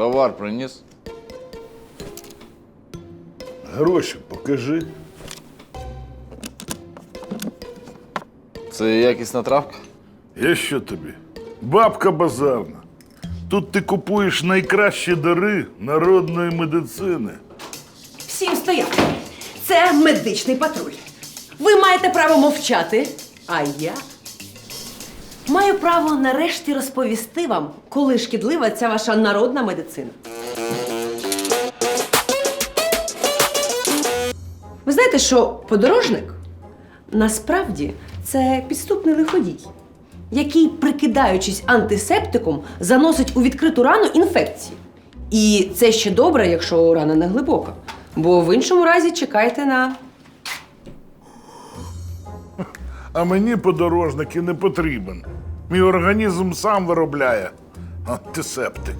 Товар приніс. Гроші покажи. Це якісна травка. Я що тобі? Бабка базарна. Тут ти купуєш найкращі дари народної медицини. Всім стояти. Це медичний патруль. Ви маєте право мовчати, а я маю право нарешті розповісти вам, коли шкідлива ця ваша народна медицина. Ви знаєте, що подорожник насправді це підступний лиходій, який, прикидаючись антисептиком, заносить у відкриту рану інфекції. І це ще добре, якщо рана не глибока. Бо в іншому разі чекайте на А мені подорожник і не потрібен. Мій організм сам виробляє антисептик.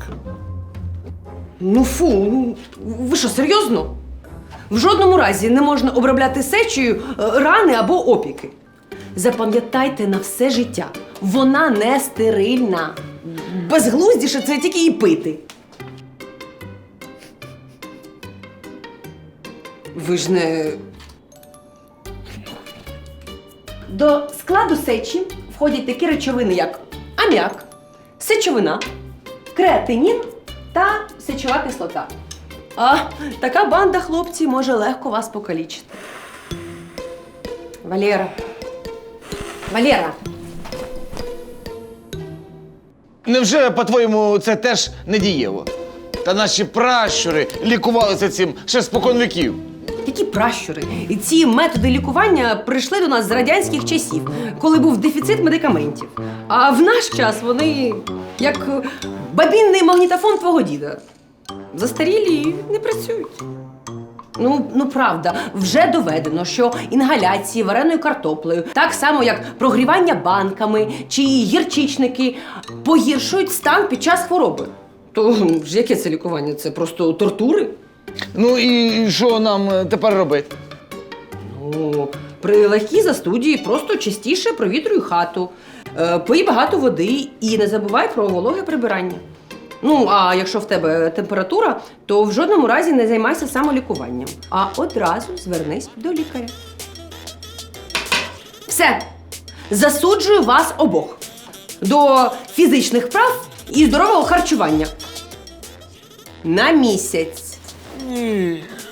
Ну фу, ну ви що, серйозно? В жодному разі не можна обробляти сечею е, рани або опіки. Запам'ятайте на все життя, вона не стерильна. Безглуздіше це тільки і пити. Ви ж не. До складу сечі входять такі речовини, як аміак, сечовина, креатинін та сечова кислота. А така банда хлопці може легко вас покалічити. Валера. Валера. Невже, по-твоєму, це теж не дієво? Та наші пращури лікувалися цим ще спокон віків. Які пращури. І ці методи лікування прийшли до нас з радянських часів, коли був дефіцит медикаментів. А в наш час вони як е, бабінний магнітофон твого діда. Застарілі і не працюють. Ну, ну правда, вже доведено, що інгаляції вареною картоплею, так само як прогрівання банками чи гірчичники, погіршують стан під час хвороби. То ж яке це лікування? Це просто тортури? Ну і що нам е, тепер робити? Ну, при легкій застуді просто частіше провітрюй хату, е, пий багато води і не забувай про вологе прибирання. Ну, а якщо в тебе температура, то в жодному разі не займайся самолікуванням, а одразу звернись до лікаря. Все. Засуджую вас обох до фізичних прав і здорового харчування. На місяць. 嗯。